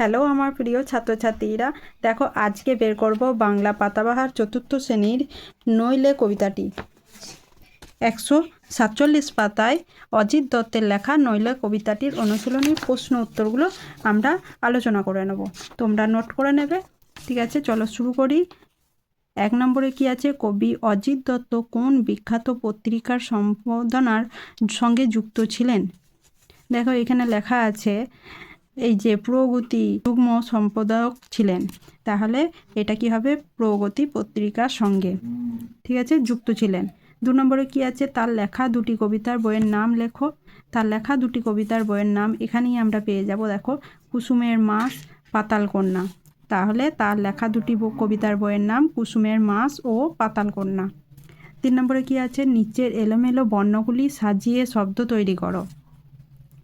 Hello আমার প্রিয় ছাত্রছাত্রীরা, দেখো আজকে বের করব বাংলা পাতাবাহার চতুর্থ শ্রেণির নইলে কবিতাটি। একশো সাতচল্লিশ পাতায় অজিত দত্তের লেখা নইলে কবিতাটির অনুশীলনী প্রশ্ন উত্তরগুলো আমরা আলোচনা করে নেব। তোমরা নোট করে নেবে। ঠিক আছে, চলো শুরু করি। এক নম্বরে কি আছে? কবি অজিত দত্ত কোন বিখ্যাত পত্রিকার সম্পাদনার সঙ্গে যুক্ত ছিলেন? দেখো এখানে লেখা আছে এই যে প্রগতি যুগ্ম সম্পাদক ছিলেন, তাহলে এটা কি হবে? প্রগতি পত্রিকার সঙ্গে। ঠিক আছে? যুক্ত ছিলেন। দু নম্বরে কি আছে? তার লেখা দুটি কবিতার বইয়ের নাম লেখো। তার লেখা দুটি কবিতার বইয়ের নাম এখানেই আমরা পেয়ে যাব, দেখো। কুসুমের মাস পাতাল কন্যা তাহলে তার লেখা দুটি কবিতার বইয়ের নাম কুসুমের মাস ও পাতাল কন্যা তিন নম্বরে কি আছে? নিচের এলোমেলো বর্ণগুলি সাজিয়ে শব্দ তৈরি করো।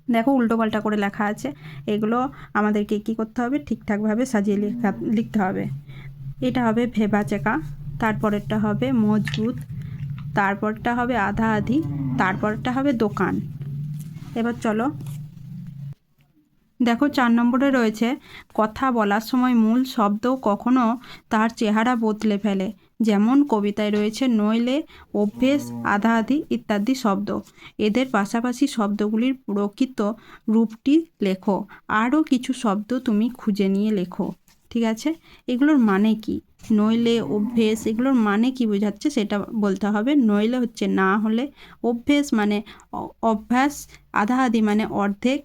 দেখো উল্টোপাল্টা করে লেখা আছে। এগুলো আমাদেরকে কি করতে হবে? ঠিকঠাকভাবে সাজিয়ে লেখা, লিখতে হবে। এটা হবে ভেবা চেকা, তারপরেরটা হবে মজবুত, তারপরটা হবে আধা আধি, তারপরটা হবে দোকান। এবার চলো। দেখো চার নম্বরে রয়েছে, কথা বলার সময় মূল শব্দ কখনো তার চেহারা বদলে ফেলে। যেমন কবিতায় রয়েছে নইলে, অভ্যেস আধা আধি ইত্যাদি শব্দ। এদের পাশাপাশি শব্দগুলির প্রকৃত রূপটি লেখো। আরও কিছু শব্দ তুমি খুঁজে নিয়ে লেখো। ঠিক আছে? এগুলোর মানে কি? নইলে, অভ্যেস, এগুলোর মানে কি বোঝাচ্ছে সেটা বলতে হবে। নইলে হচ্ছে না হলে, অভ্যেস মানে অভ্যাস আধা আধি মানে অর্ধেক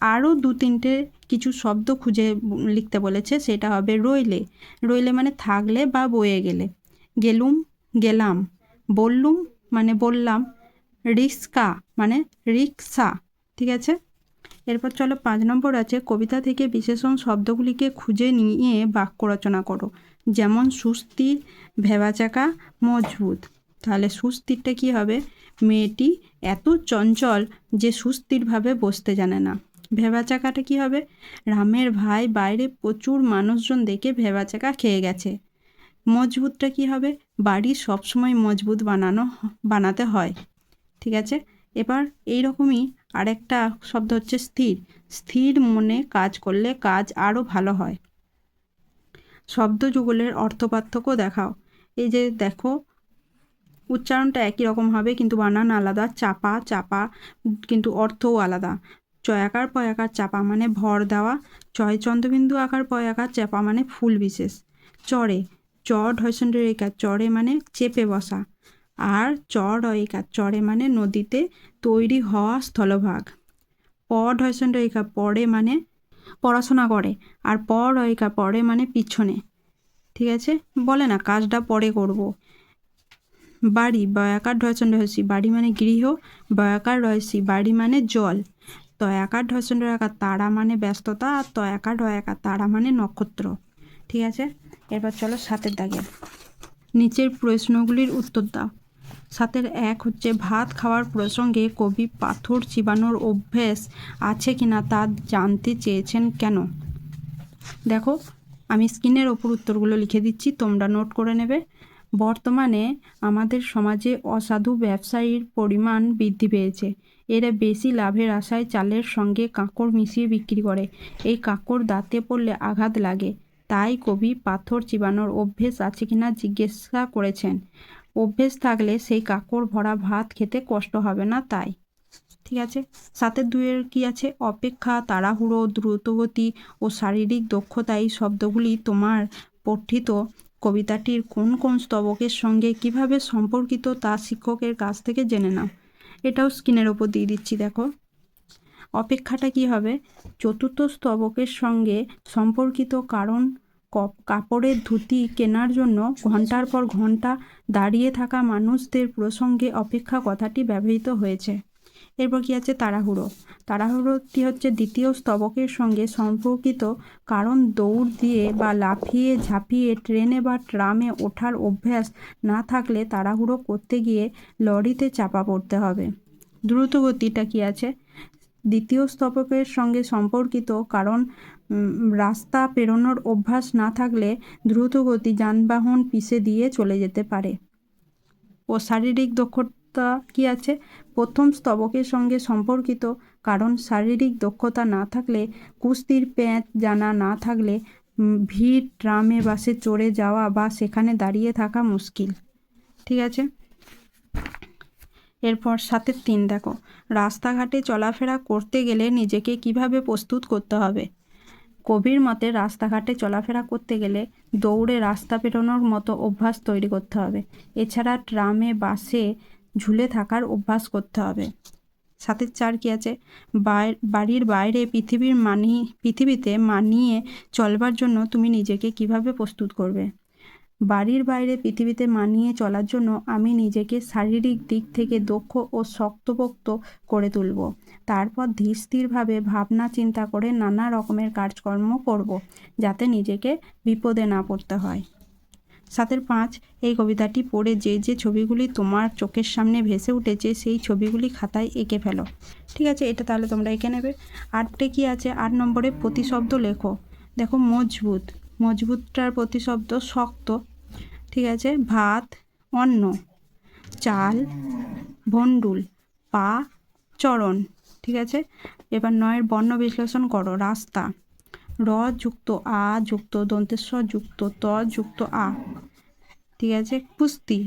আরও দু তিনটে কিছু শব্দ খুঁজে লিখতে বলেছে, সেটা হবে রইলে। রইলে মানে থাকলে বা বয়ে গেলে। গেলুম, গেলাম। বললুম মানে বললাম। রিক্সা মানে রিক্সা, ঠিক আছে? এরপর চলো পাঁচ নম্বর আছে, কবিতা থেকে বিশেষণ শব্দগুলিকে খুঁজে নিয়ে বাক্য রচনা করো। যেমন সুস্থির ভেবাচাকা, মজবুত। তাহলে সুস্থিরটা কি হবে? মেয়েটি এত চঞ্চল যে সুস্থিরভাবে বসতে জানে না। ভেবাচাকাটা কি হবে? রামের ভাই বাইরে প্রচুর মানুষজন দেখে ভেবাচাকা খেয়ে গেছে। মজবুতটা কি হবে? বাড়ি সবসময় মজবুত বানানো বানাতে হয়। ঠিক আছে? এবার এই রকমই আরেকটা শব্দ হচ্ছে স্থির। স্থির মনে কাজ করলে কাজ আরও ভালো হয়। শব্দ যুগলের অর্থ পার্থক্য দেখাও। এই যে দেখো, উচ্চারণটা একই রকম হবে, কিন্তু বানান আলাদা, চাপা চাপা, কিন্তু অর্থও আলাদা। চয়াকার পয়াকার চাপা মানে ভর দেওয়া, চয় চন্দ্রবিন্দু আকার পয়াকার চাপা মানে ফুল বিশেষ। চড়ে, চ ঢয়সন্ড রেখা চড়ে মানে চেপে বসা। আর চর রেখা চড়ে মানে নদীতে তৈরি হওয়া স্থলভাগ। প ঢয়সন্ড রেখা পড়ে মানে পড়াশোনা করে, আর প রেখা পড়ে মানে পিছনে। ঠিক আছে? বলে না, কাজটা পরে করব। বাড়ি, বয়াকার ঢয়সন্ড হয়েছি। বাড়ি মানে গৃহ, বয়াকার রয়েছি। বাড়ি মানে জল। তয়াকার ঢয়সন্ড রেখা তারা মানে ব্যস্ততা আর তয়াকার রয়াকার তারা মানে নক্ষত্র। ঠিক আছে? এরপর চলো সাতের দাগে। নিচের প্রশ্নগুলির উত্তর দাও। সাতের এক হচ্ছে, ভাত খাওয়ার প্রসঙ্গে কবি পাথর চিবানোর অভ্যেস আছে কিনা তা জানতে চেয়েছেন কেন? দেখো, আমি স্ক্রিনের ওপর উত্তরগুলো লিখে দিচ্ছি, তোমরা নোট করে নেবে। বর্তমানে আমাদের সমাজে অসাধু ব্যবসায়ীর পরিমাণ বৃদ্ধি পেয়েছে। এরা বেশি লাভের আশায় চালের সঙ্গে কাঁকড় মিশিয়ে বিক্রি করে। এই কাঁকড় দাঁতে পড়লে আঘাত লাগে। তাই কবি পাথর চিবানোর অভ্যেস আছে কিনা জিজ্ঞাসা করেছেন। অভ্যেস থাকলে সেই কাঁকড় ভরা ভাত খেতে কষ্ট হবে না তাই। ঠিক আছে? সাথে দুইয়ের কি আছে? অপেক্ষা, তাড়াহুড়ো, দ্রুতগতি ও শারীরিক দক্ষতা এই শব্দগুলি তোমার পঠিত। কবিতাটির কোন কোন স্তবকের সঙ্গে কীভাবে সম্পর্কিত তা শিক্ষকের কাছ থেকে জেনে নাও। এটাও স্ক্রিনের ওপর দিয়ে দিচ্ছি, দেখো। অপেক্ষাটা কি হবে? চতুর্থ স্তবকের সঙ্গে সম্পর্কিত কারণ, কপ- কাপড়ের ধুতি কেনার জন্য ঘণ্টার পর ঘণ্টা দাঁড়িয়ে থাকা মানুষদের প্রসঙ্গে অপেক্ষা কথাটি ব্যবহৃত হয়েছে। এরপর কি আছে তাড়াহুড়ো। তাড়াহুড়োটি হচ্ছে দ্বিতীয় স্তবকের সঙ্গে সম্পর্কিত কারণ দৌড় দিয়ে বা লাফিয়ে ঝাঁপিয়ে ট্রেনে বা ট্রামে ওঠার অভ্যাস না থাকলে তাড়াহুড়ো করতে গিয়ে লরিতে চাপা পড়তে হবে। দ্রুতগতিটা কি আছে? দ্বিতীয় স্তবকের সঙ্গে সম্পর্কিত কারণ রাস্তা পেরোনোর অভ্যাস না থাকলে দ্রুতগতি যানবাহন পিষে দিয়ে চলে যেতে পারে। ও শারীরিক দক্ষতা কি আছে? প্রথম স্তবকের সঙ্গে সম্পর্কিত, কারণ শারীরিক দক্ষতা না থাকলে, কুস্তির প্যাঁচ জানা না থাকলে ভিড়, ট্রামে, বাসে চড়ে যাওয়া বা সেখানে দাঁড়িয়ে থাকা মুশকিল। ঠিক আছে? এরপর সাতের তিন, দেখো। রাস্তাঘাটে চলাফেরা করতে গেলে নিজেকে কীভাবে প্রস্তুত করতে হবে? কবির মতে, রাস্তাঘাটে চলাফেরা করতে গেলে দৌড়ে রাস্তা পেরোনোর মতো অভ্যাস তৈরি করতে হবে। এছাড়া ট্রামে, বাসে ঝুলে থাকার অভ্যাস করতে হবে। সাথে চার কি আছে? বাড়ির বাইরে পৃথিবীর মানি, পৃথিবীতে মানিয়ে চলবার জন্য তুমি নিজেকে কীভাবে প্রস্তুত করবে? বাড়ির বাইরে পৃথিবীতে মানিয়ে চলার জন্য আমি নিজেকে শারীরিক দিক থেকে দক্ষ ও শক্তপোক্ত করে তুলব। তারপর ধীর স্থিরভাবে ভাবনা চিন্তা করে নানা রকমের কাজকর্ম করব, যাতে নিজেকে বিপদে না পড়তে হয়। সাতের পাঁচ, এই কবিতাটি পড়ে যে যে ছবিগুলি তোমার চোখের সামনে ভেসে উঠেছে, সেই ছবিগুলি খাতায় এঁকে ফেলো। ঠিক আছে, এটা তাহলে তোমরা এঁকে নেবে। আটটে কি আছে? আট নম্বরে প্রতিশব্দ লেখো। দেখো, মজবুত। মজবুতটার প্রতিশব্দ শক্ত। ঠিক আছে, ভাত, অন্ন। চাল ভন্ডুল পা, চরণ। ঠিক আছে, এবার নয়ের বর্ণ বিশ্লেষণ করো, রাস্তা। র যুক্ত আ যুক্ত দন্তেশ্বর যুক্ত ত যুক্ত আ। ঠিক আছে? কুস্তি।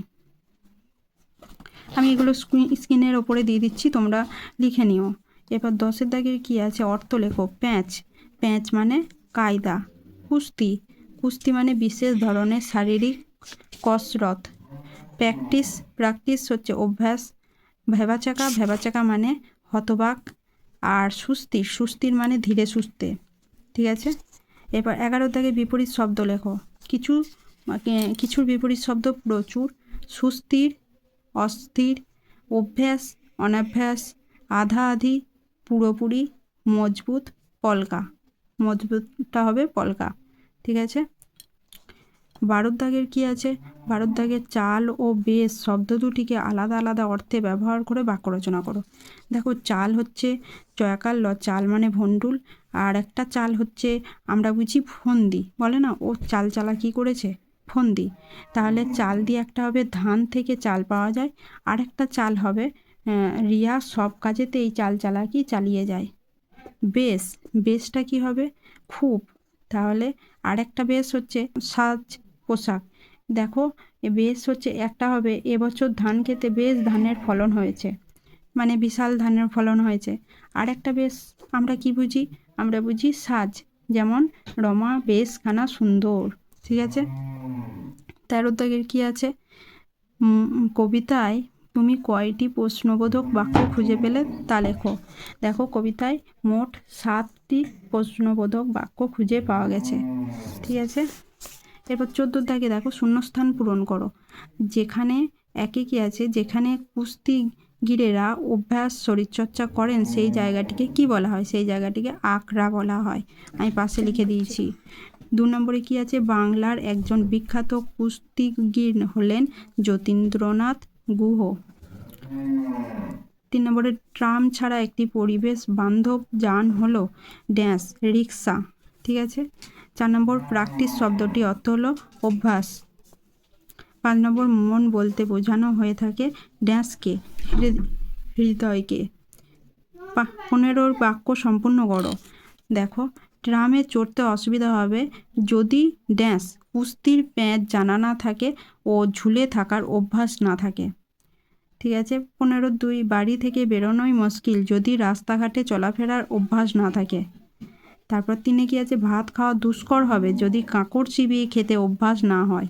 আমি এগুলো স্ক্রিন, স্ক্রিনের ওপরে দিয়ে দিচ্ছি, তোমরা লিখে নিও। এবার দশের দাগের কী আছে? অর্থ লেখো। প্যাঁচ। প্যাঁচ মানে কায়দা। কুস্তি। কুস্তি মানে বিশেষ ধরনের শারীরিক কসরত। প্র্যাকটিস প্র্যাকটিস হচ্ছে অভ্যাস। ভেবাচাকা ভেবাচাকা মানে হতবাক। আর সুস্থির সুস্থির মানে ধীরে সুস্থে। ঠিক আছে? এবার এগারো থেকে বিপরীত শব্দ লেখো। কিছু মানে কিছুর বিপরীত শব্দ প্রচুর। সুস্থির, অস্থির, অভ্যাস, অনাভ্যাস আধা আধি পুরোপুরি, মজবুত, পলকা। মজবুতটা হবে পলকা। ঠিক আছে? বারুদ দাগের কী আছে? বারুদ দাগের চাল ও বেশ শব্দ দুটিকে আলাদা আলাদা অর্থে ব্যবহার করে বাক্য রচনা করো। দেখো, চাল হচ্ছে জয়াকার ল, চাল মানে ভন্ডুল আর একটা চাল হচ্ছে আমরা বুঝি ফন্দি। বলে না, ও, চাল চালা কী করেছে? ফন্দি। তাহলে চাল দিয়ে একটা হবে ধান থেকে চাল পাওয়া যায়, আর একটা চাল হবে রিয়া, সব কাজেতে এই চাল চালাকি চালিয়ে যায়। বেশ, বেশটা কি হবে? খুব। তাহলে আরেকটা বেশ হচ্ছে সাজ পোশাক। দেখো বেশ হচ্ছে, একটা হবে এবছর ধান খেতে বেশ ধানের ফলন হয়েছে। মানে বিশাল ধানের ফলন হয়েছে। আর একটা বেশ, আমরা কি বুঝি? আমরা বুঝি সাজ। যেমন রমা বেশ খানা সুন্দর। ঠিক আছে? তেরো দাগের কি আছে? কবিতায় তুমি কয়টি প্রশ্নবোধক বাক্য খুঁজে পেলে তা লেখো। দেখো, কবিতায় মোট সাতটি প্রশ্নবোধক বাক্য খুঁজে পাওয়া গেছে। ঠিক আছে? এরপর চোদ্দোর দাগে দেখো, শূন্যস্থান পূরণ করো। যেখানে একে কি আছে? যেখানে কুস্তিগিরেরা অভ্যাস, শরীরচর্চা করেন, সেই জায়গাটিকে কি বলা হয়? সেই জায়গাটিকে আখড়া বলা হয়। আমি পাশে লিখে দিয়েছি। দু নম্বরে কি আছে? বাংলার একজন বিখ্যাত কুস্তিগির হলেন যতীন্দ্রনাথ গুহ। তিন নম্বরে, ট্রাম ছাড়া একটি পরিবেশ বান্ধব যান হলো ড্যান্স রিক্সা। ঠিক আছে? চার নম্বর প্র্যাকটিস শব্দটি অর্থ হলো অভ্যাস। পাঁচ নম্বর মন বলতে বোঝানো হয়ে থাকে ড্যান্সকে হৃদ- হৃদয়কে। পনেরোর বাক্য সম্পূর্ণ করো দেখো, ট্রামে চড়তে অসুবিধা হবে যদি ড্যান্স কুস্তির প্যাঁচ জানা না থাকে ও ঝুলে থাকার অভ্যাস না থাকে। ঠিক আছে, পনেরো দুই বাড়ি থেকে বেরোনোই মুশকিল যদি রাস্তাঘাটে চলাফেরার অভ্যাস না থাকে। তারপর তিনে কি আছে, ভাত খাওয়া দুষ্কর হবে যদি কাঁকড় চিবিয়ে খেতে অভ্যাস না হয়।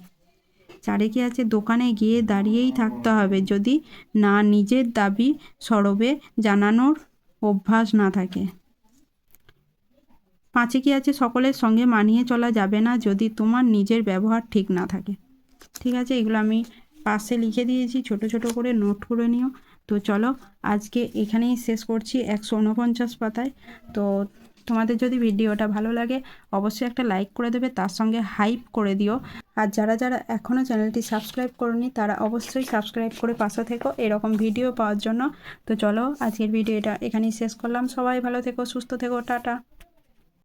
চারে কি আছে, দোকানে গিয়ে দাঁড়িয়েই থাকতে হবে যদি না নিজের দাবি সরবে জানানোর অভ্যাস না থাকে। পাঁচে কি আছে, সকলের সঙ্গে মানিয়ে চলা যাবে না যদি তোমার নিজের ব্যবহার ঠিক না থাকে। ঠিক আছে, এগুলো আমি পাশে লিখে দিয়েছি, ছোট ছোট করে নোট করে নিও। তো চলো, আজকে এখানেই শেষ করছি, একশো উনপঞ্চাশ পাতায়। তো তোমাদের যদি ভিডিওটা ভালো লাগে, অবশ্যই একটা লাইক করে দেবে, তার সঙ্গে হাইপ করে দিও। আর যারা যারা এখনও চ্যানেলটি সাবস্ক্রাইব করনি, তারা অবশ্যই সাবস্ক্রাইব করে পাশে থেকো এরকম ভিডিও পাওয়ার জন্য। তো চলো, আজকের ভিডিওটা এখানেই শেষ করলাম। সবাই ভালো থেকো, সুস্থ থেকো, টাটা।